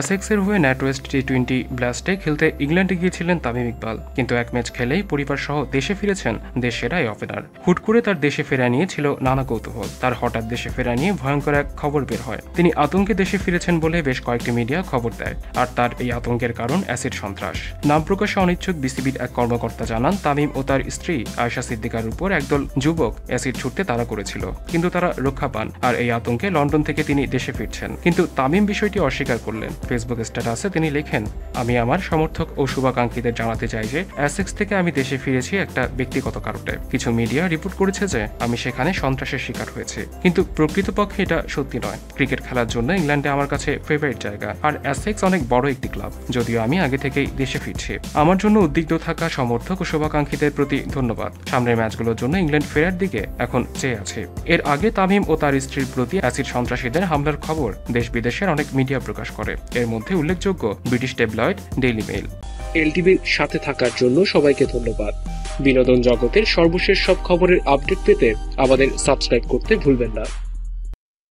অ্যাসেক্সের হয়ে NatWest T twenty ব্লাস্টে খেলতে ইংল্যান্ডে গিয়েছিলেন তামিম ইকবাল। কিন্তু এক ম্যাচ খেলেই পরিবার সহ দেশে ফিরেছেন দেশ সেরা এই ওপেনার হুট করে তার দেশে ফেরা নিয়ে ছিল নানা কৌতূহল। তার হঠাৎ দেশে ফেরা নিয়ে ভয়ঙ্কর এক খবর বের হয়। তিনি আতঙ্কে দেশে ফিরেছেন বলে বেশ কয়েকটি মিডিয়া খবর দেয়। আর তার এই আতঙ্কের কারণ অ্যাসিড সন্ত্রাস। নাম প্রকাশে অনিচ্ছুক বিসিবির এক কর্মকর্তা জানান, তামিম ও তার স্ত্রী আয়শা সিদ্দিকার উপর একদল যুবক অ্যাসিড ছুটতে তারা করেছিল। কিন্তু তারা রক্ষা পান। আর এই আতঙ্কে লন্ডন থেকে তিনি দেশে ফিরছেন। কিন্তু তামিম বিষয়টি অস্বীকার করলেন। ফেসবুক স্ট্যাটাসে তিনি লেখেন, আমি আমার সমর্থক ও শুভাকাঙ্ক্ষীদের জানাতে চাই যে অ্যাসেক্স থেকে আমি দেশে ফিরেছি একটা ব্যক্তিগত কারণে। কিছু মিডিয়া রিপোর্ট করেছে যে আমি সেখানে সন্ত্রাসের শিকার হয়েছি। কিন্তু প্রকৃতপক্ষে এটা সত্যি নয়। ক্রিকেট খেলার জন্য ইংল্যান্ডে আমার কাছে ফেভারিট জায়গা। আর অ্যাসেক্স অনেক বড় একটি ক্লাব যদিও আমি আগে থেকেই দেশে ফিরছি। আমার জন্য উদ্বিগ্ন থাকা সমর্থক ও শুভাকাঙ্ক্ষীদের প্রতি ধন্যবাদ। সামনের ম্যাচগুলোর জন্য ইংল্যান্ড ফেরার দিকে এখন চেয়ে আছে। এর আগে তামিম ও তার স্ত্রীর প্রতি অ্যাসিড সন্ত্রাসীদের হামলার খবর দেশ বিদেশের অনেক মিডিয়া প্রকাশ করে। এর মধ্যে উল্লেখযোগ্য ব্রিটিশ ট্যাবলয়েড ডেইলি মেইল এলটিভির সাথে থাকার জন্য সবাইকে ধন্যবাদ। বিনোদন জগতের সর্বশেষ সব খবরের আপডেট পেতে আমাদের সাবস্ক্রাইব করতে ভুলবেন না।